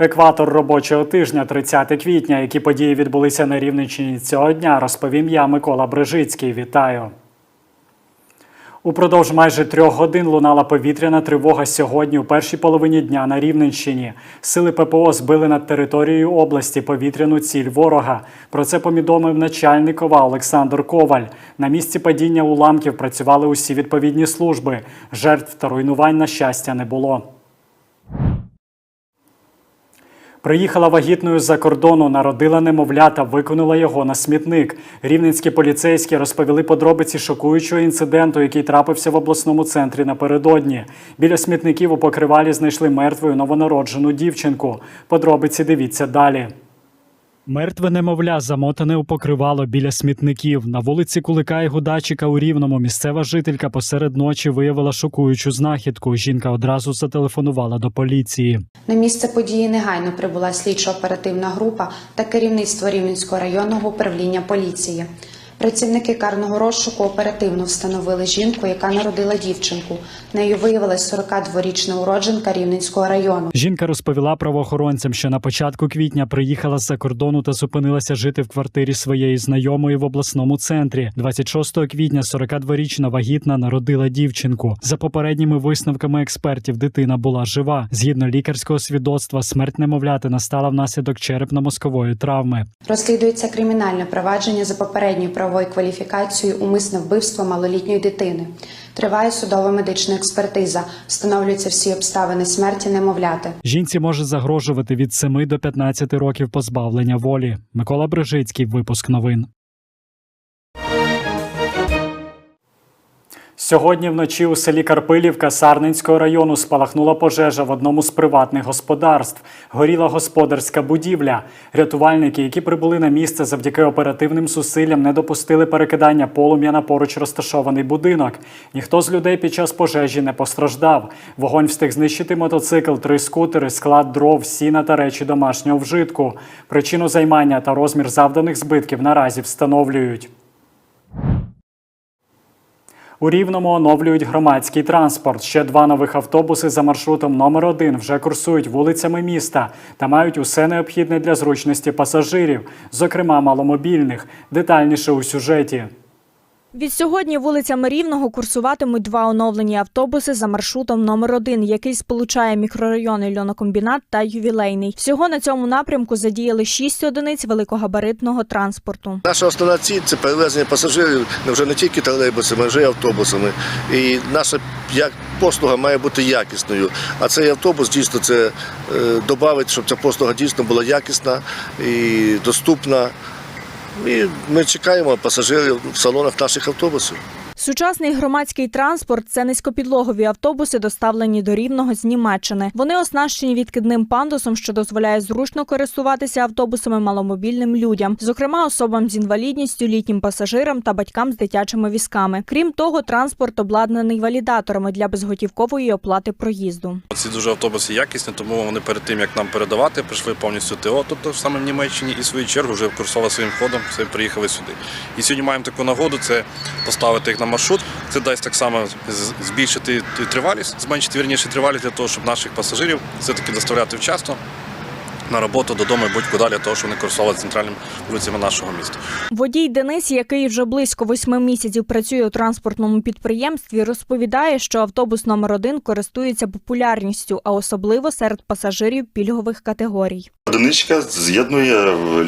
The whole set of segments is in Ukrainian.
Екватор робочого тижня 30 квітня. Які події відбулися на Рівненщині цього дня, розповім я Микола Брижицький. Вітаю. Упродовж майже трьох годин лунала повітряна тривога сьогодні у першій половині дня на Рівненщині. Сили ППО збили над територією області повітряну ціль ворога. Про це повідомив начальник ОВА Олександр Коваль. На місці падіння уламків працювали усі відповідні служби. Жертв та руйнувань на щастя не було. Приїхала вагітною з-за кордону, народила немовля та викинула його на смітник. Рівненські поліцейські розповіли подробиці шокуючого інциденту, який трапився в обласному центрі напередодні. Біля смітників у покривалі знайшли мертвою новонароджену дівчинку. Подробиці дивіться далі. Мертве немовля замотане у покривало біля смітників. На вулиці Кулика і Гудачика у Рівному місцева жителька посеред ночі виявила шокуючу знахідку. Жінка одразу зателефонувала до поліції. На місце події негайно прибула слідчо-оперативна група та керівництво Рівненського районного управління поліції. Працівники карного розшуку оперативно встановили жінку, яка народила дівчинку. Нею виявилась 42-річна уродженка Рівненського району. Жінка розповіла правоохоронцям, що на початку квітня приїхала з-за кордону та зупинилася жити в квартирі своєї знайомої в обласному центрі. 26 квітня 42-річна вагітна народила дівчинку. За попередніми висновками експертів, дитина була жива. Згідно лікарського свідоцтва, смерть немовляти настала внаслідок черепно-мозкової травми. Розслідується кримінальне провадження за попередньою правовою кваліфікацією умисне вбивство малолітньої дитини. Триває судова медична експертиза. Встановлюються всі обставини смерті немовляти. Жінці може загрожувати від 7 до 15 років позбавлення волі. Микола Брижицький, випуск новин. Сьогодні вночі у селі Карпилівка Сарненського району спалахнула пожежа в одному з приватних господарств. Горіла господарська будівля. Рятувальники, які прибули на місце завдяки оперативним зусиллям, не допустили перекидання полум'я на поруч розташований будинок. Ніхто з людей під час пожежі не постраждав. Вогонь встиг знищити мотоцикл, три скутери, склад дров, сіна та речі домашнього вжитку. Причину займання та розмір завданих збитків наразі встановлюють. У Рівному оновлюють громадський транспорт. Ще два нових автобуси за маршрутом номер 1 вже курсують вулицями міста та мають усе необхідне для зручності пасажирів, зокрема маломобільних. Детальніше у сюжеті. Від сьогодні вулицями Рівного курсуватимуть два оновлені автобуси за маршрутом номер 1 який сполучає мікрорайони Льонокомбінат та Ювілейний. Всього на цьому напрямку задіяли шість одиниць великогабаритного транспорту. Наша основна ціль це перевезення пасажирів не вже не тільки тролейбусами, а вже й автобусами. І наша як послуга має бути якісною. А цей автобус дійсно це е, додавить, щоб ця послуга дійсно була якісна і доступна. І ми чекаємо пасажирів в салонах наших автобусів. Сучасний громадський транспорт це низькопідлогові автобуси, доставлені до Рівного з Німеччини. Вони оснащені відкидним пандусом, що дозволяє зручно користуватися автобусами маломобільним людям, зокрема особам з інвалідністю, літнім пасажирам та батькам з дитячими візками. Крім того, транспорт обладнаний валідаторами для безготівкової оплати проїзду. Ці дуже автобуси якісні, тому вони перед тим як нам передавати, прийшли повністю ТО, тобто саме в Німеччині, і в свою чергу вже курсували своїм ходом, все приїхали сюди. І сьогодні маємо таку нагоду це поставити їх на маршрут. Це дасть так само збільшити тривалість, зменшити вірніше тривалість для того, щоб наших пасажирів все-таки доставляти вчасно на роботу додому і будь-куди для того, щоб вони курсували центральними вулицями нашого міста. Водій Денис, який вже близько восьми місяців працює у транспортному підприємстві, розповідає, що автобус номер 1 користується популярністю, а особливо серед пасажирів пільгових категорій. Одиничка з'єднує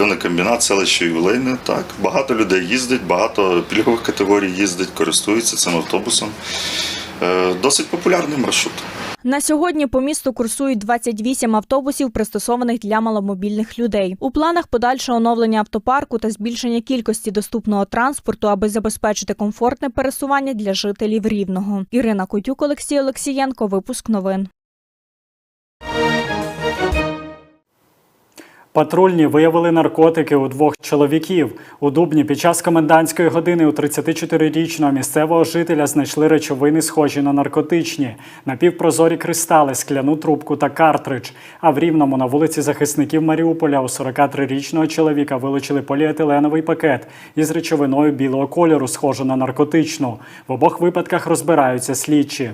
льонокомбінат селище Ювілейне. Так, багато людей їздить, багато пільгових категорій їздить, користуються цим автобусом. Е, Досить популярний маршрут. На сьогодні по місту курсують 28 автобусів, пристосованих для маломобільних людей. У планах подальше оновлення автопарку та збільшення кількості доступного транспорту, аби забезпечити комфортне пересування для жителів Рівного. Ірина Котюк, Олексій Олексієнко. Випуск новин. Патрульні виявили наркотики у двох чоловіків. У Дубні під час комендантської години у 34-річного місцевого жителя знайшли речовини, схожі на наркотичні, напівпрозорі кристали, скляну трубку та картридж. А в Рівному на вулиці захисників Маріуполя у 43-річного чоловіка вилучили поліетиленовий пакет із речовиною білого кольору, схожу на наркотичну. В обох випадках розбираються слідчі.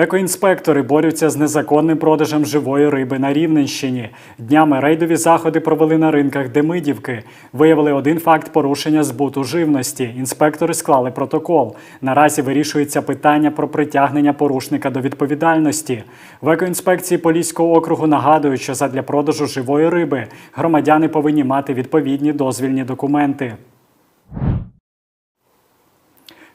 Екоінспектори борються з незаконним продажем живої риби на Рівненщині. Днями рейдові заходи провели на ринках Демидівки. Виявили один факт порушення збуту живності. Інспектори склали протокол. Наразі вирішується питання про притягнення порушника до відповідальності. В екоінспекції Поліського округу нагадують, що задля продажу живої риби громадяни повинні мати відповідні дозвільні документи.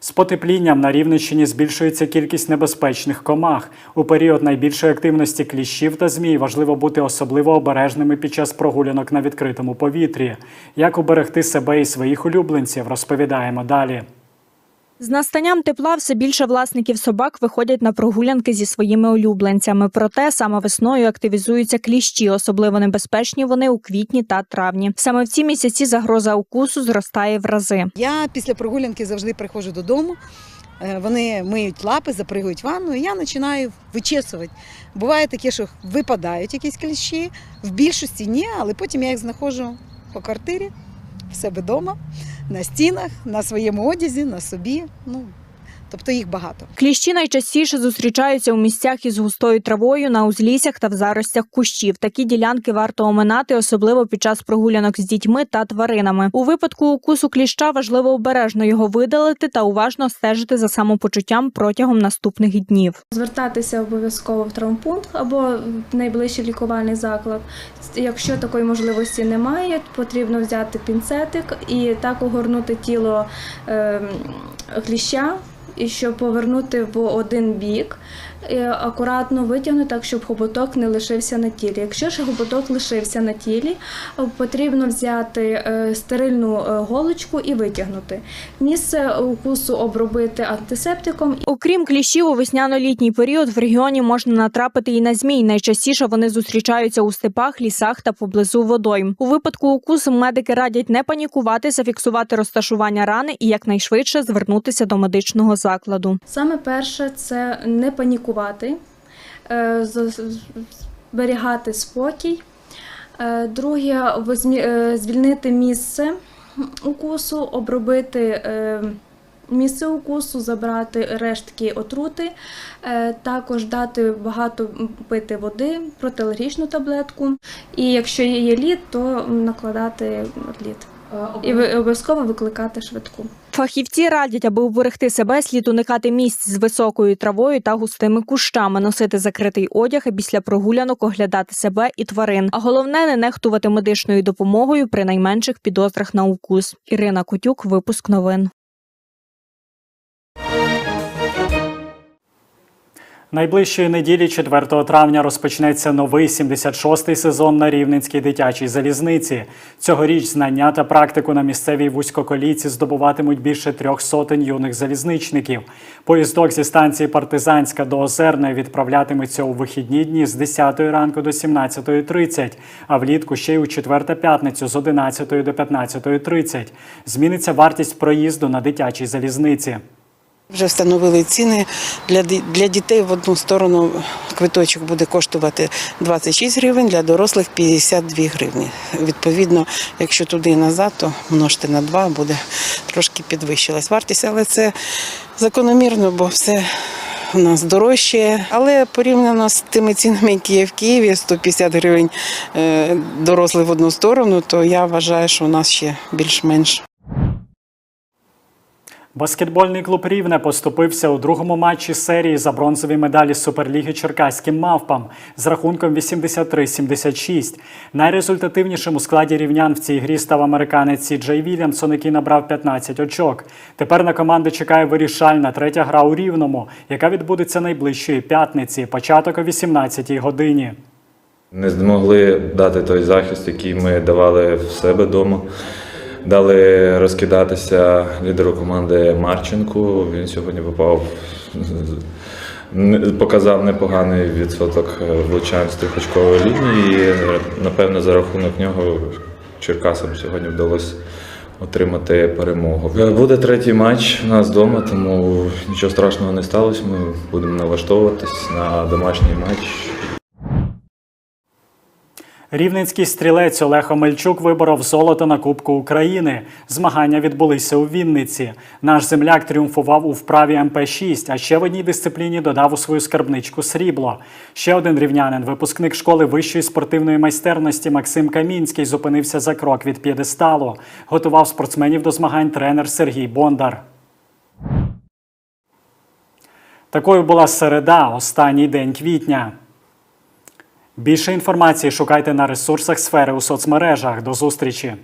З потеплінням на Рівненщині збільшується кількість небезпечних комах. У період найбільшої активності кліщів та змій важливо бути особливо обережними під час прогулянок на відкритому повітрі. Як уберегти себе і своїх улюбленців, розповідаємо далі. З настанням тепла все більше власників собак виходять на прогулянки зі своїми улюбленцями. Проте саме весною активізуються кліщі. Особливо небезпечні вони у квітні та травні. Саме в ці місяці загроза укусу зростає в рази. Я після прогулянки завжди приходжу додому. е, Вони миють лапи, запригують в ванну, і я починаю вичесувати. Буває таке, що випадають якісь кліщі, в більшості ні, але потім я їх знаходжу по квартирі, в себе вдома, на стінах, на своєму одязі, на собі. Ну, тобто їх багато. Кліщі найчастіше зустрічаються у місцях із густою травою, на узліссях та в заростях кущів. Такі ділянки варто оминати, особливо під час прогулянок з дітьми та тваринами. У випадку укусу кліща важливо обережно його видалити та уважно стежити за самопочуттям протягом наступних днів. Звертатися обов'язково в травмпункт або в найближчий лікувальний заклад. Якщо такої можливості немає, потрібно взяти пінцетик і так огорнути тіло ем, кліща, і щоб повернути в один бік, і акуратно витягнути так, щоб хоботок не лишився на тілі. Якщо ж хоботок лишився на тілі, потрібно взяти е, стерильну е, голочку і витягнути. Місце укусу обробити антисептиком Окрім кліщів, у весняно-літній період в регіоні можна натрапити і на змій. Найчастіше вони зустрічаються у степах, лісах та поблизу водойм. У випадку укусу медики радять не панікувати, зафіксувати розташування рани і якнайшвидше звернутися до медичного закладу. Саме перше це не панікувати, е, зберігати спокій. Е, Друге, е, звільнити місце укусу, обробити місце укусу, забрати рештки отрути, також дати багато пити води, протиалергічну таблетку. І якщо є лід, то накладати лід. І обов'язково викликати швидку. Фахівці радять, аби уберегти себе, слід уникати місць з високою травою та густими кущами, носити закритий одяг і після прогулянок оглядати себе і тварин. А головне не нехтувати медичною допомогою при найменших підозрах на укус. Ірина Кутюк, випуск новин. Найближчої неділі, 4 травня, розпочнеться новий 76-й сезон на Рівненській дитячій залізниці. Цьогоріч знання та практику на місцевій вузькоколійці здобуватимуть більше трьох сотень юних залізничників. Поїздок зі станції Партизанська до Озерної відправлятиметься у вихідні дні з 10 ранку до 17.30, а влітку ще й у четвер та п'ятницю з 11 до 15.30. Зміниться вартість проїзду на дитячій залізниці. Вже встановили ціни для для дітей в одну сторону квиточок буде коштувати 26 гривень, для дорослих 52 гривні. Відповідно, якщо туди і назад, то множте на 2, буде трошки підвищилась вартість, але це закономірно, бо все у нас дорожче. Але порівняно з тими цінами, які є в Києві, 150 гривень е, дорослий в одну сторону, то я вважаю, що у нас ще більш-менш. Баскетбольний клуб Рівне поступився у другому матчі серії за бронзові медалі Суперліги Черкаським мавпам з рахунком 83-76. Найрезультативнішим у складі рівнян в цій грі став американець Сі Джей Вільямсон, який набрав 15 очок. Тепер на команди чекає вирішальна третя гра у Рівному, яка відбудеться найближчої п'ятниці, початок о 18-й годині. Не змогли дати той захист, який ми давали в себе вдома. Дали розкидатися лідеру команди Марченку. Він сьогодні попав, показав непоганий відсоток влучань з трьохочкової лінії. І, напевно, за рахунок нього Черкасам сьогодні вдалося отримати перемогу. Буде третій матч у нас вдома, тому нічого страшного не сталося. Ми будемо налаштовуватись на домашній матч. Рівненський стрілець Олег Омельчук виборов золото на Кубку України. Змагання відбулися у Вінниці. Наш земляк тріумфував у вправі МП-6, а ще в одній дисципліні додав у свою скарбничку срібло. Ще один рівнянин, випускник школи вищої спортивної майстерності Максим Камінський, зупинився за крок від п'єдесталу. Готував спортсменів до змагань тренер Сергій Бондар. Такою була середа, останній день квітня. Більше інформації шукайте на ресурсах сфери у соцмережах. До зустрічі!